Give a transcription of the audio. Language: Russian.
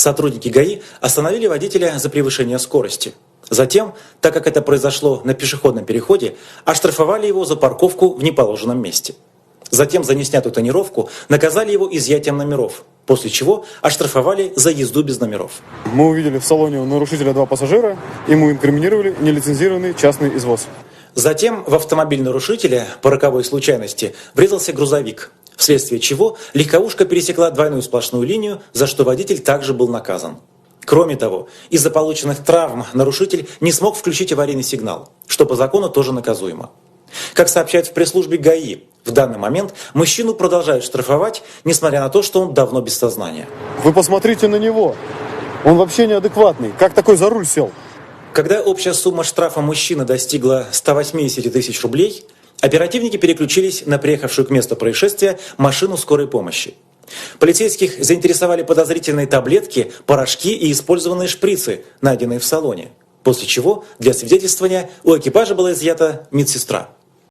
сотрудники ГАИ остановили водителя за превышение скорости. Затем, так как это произошло на пешеходном переходе, оштрафовали его за парковку в неположенном месте. Затем за неснятую тонировку наказали его изъятием номеров, после чего оштрафовали за езду без номеров. Мы увидели в салоне у нарушителя два пассажира, ему инкриминировали нелицензированный частный извоз. Затем в автомобиль нарушителя по роковой случайности врезался грузовик, вследствие чего легковушка пересекла двойную сплошную линию, за что водитель также был наказан. Кроме того, из-за полученных травм нарушитель не смог включить аварийный сигнал, что по закону тоже наказуемо. Как сообщают в пресс-службе ГАИ, в данный момент мужчину продолжают штрафовать, несмотря на то, что он давно без сознания. Вы посмотрите на него. Он вообще неадекватный. Как такой за руль сел? Когда общая сумма штрафа мужчины достигла 180 тысяч рублей, оперативники переключились на приехавшую к месту происшествия машину скорой помощи. Полицейских заинтересовали подозрительные таблетки, порошки и использованные шприцы, найденные в салоне. После чего для свидетельствования у экипажа была изъята медсестра.